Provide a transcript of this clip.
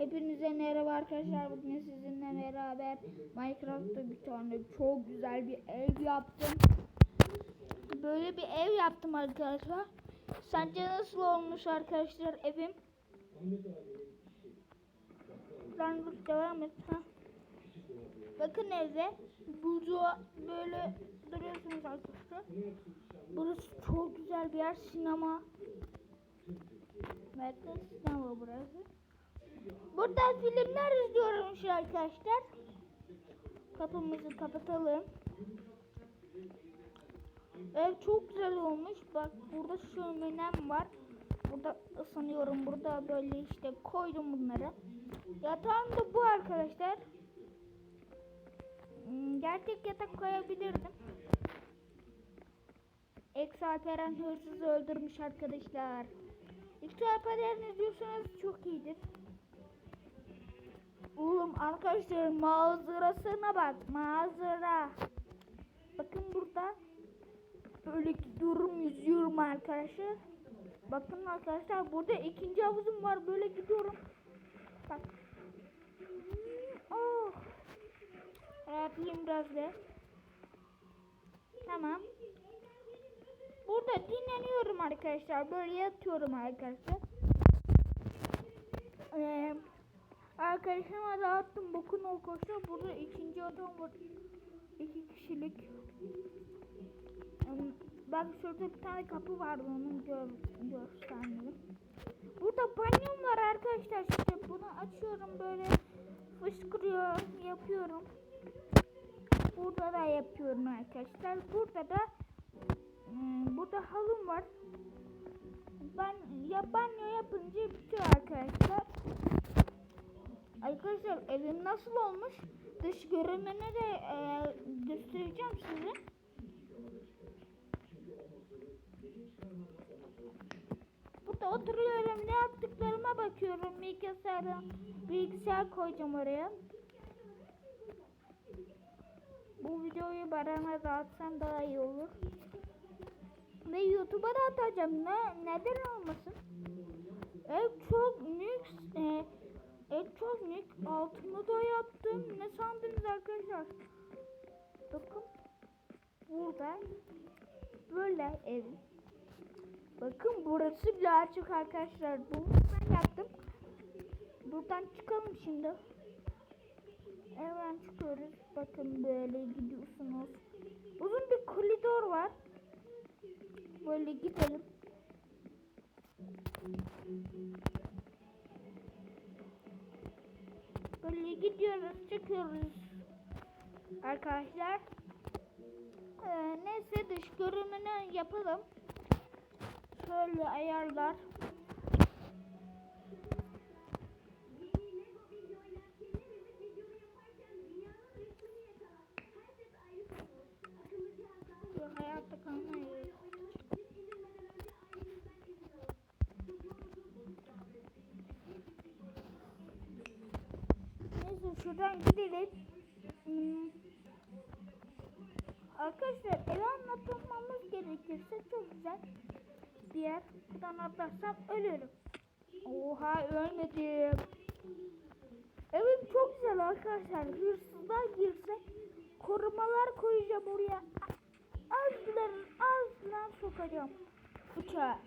Hepinize merhaba arkadaşlar. Bugün sizinle beraber Minecraft'ta bir tane çok güzel bir ev yaptım. Böyle bir ev yaptım arkadaşlar. Sence nasıl olmuş arkadaşlar evim? Dur, devam et. Ha. Bakın evde burada böyle duruyorsunuz arkadaşlar. Burası çok güzel bir yer. Sinema. Bakın sinema burası. Burada filmler izliyormuş arkadaşlar. Kapımızı kapatalım. Ev çok güzel olmuş. Bak burada şöminem var. Burada ısınıyorum. Burada böyle işte koydum bunları. Yatağım da bu arkadaşlar. Hmm, Gerçek yatak koyabilirdim. Ex Alperen hırsızı öldürmüş arkadaşlar. Ex Alperen izliyorsanız çok iyidir. Oğlum arkadaşlar manzarasına bak manzara. Bakın burada böyle gidiyorum yüzüyorum arkadaşlar. Bakın arkadaşlar burada ikinci havuzum var böyle gidiyorum. Bak. Oh. Yapayım biraz da. Tamam. Burada dinleniyorum arkadaşlar. Böyle yatıyorum arkadaşlar. Ee, arkadaşıma dağıttım. Bakın o koşuyor. Burada ikinci adam var. İki kişilik. Ee, Bak şurada bir tane kapı vardı. Onu gör, göstermedim. Burada banyom var arkadaşlar. İşte bunu açıyorum böyle fışkırıyor. Yapıyorum. Burada da yapıyorum arkadaşlar. Burada da hmm, burada halım var. Ben ya banyo yapınca bitiyor arkadaşlar. Arkadaşlar evim nasıl olmuş? Dış görünümünü de e, göstereceğim size. Burada oturuyorum. Ne yaptıklarıma bakıyorum. Bilgisayara, bilgisayar koyacağım oraya. Bu videoyu Baran'a dağıtsam daha iyi olur. Ve YouTube'a da atacağım. Ne, neden olmasın? Ev çok lüks. E, lüks. Altını da yaptım. Ne sandınız arkadaşlar? Bakın. Burada. Böyle ev. Bakın burası bile açık arkadaşlar. Bunu ben yaptım. Buradan çıkalım şimdi. Hemen çıkıyoruz. Bakın böyle gidiyorsunuz. Uzun bir koridor var. Böyle gidelim. Gidiyoruz, çıkıyoruz. Arkadaşlar. Ee, neyse dış görünümünü yapalım. Şöyle ayarlar. Şuradan gidelim. Hmm. Arkadaşlar evi anlatmamız gerekirse çok güzel bir yer. Buradan atlarsam ölürüm. Oha ölmedim. Evim çok güzel arkadaşlar. Hırsızlar girse korumalar koyacağım oraya. Azların azından sokacağım. Uçağa.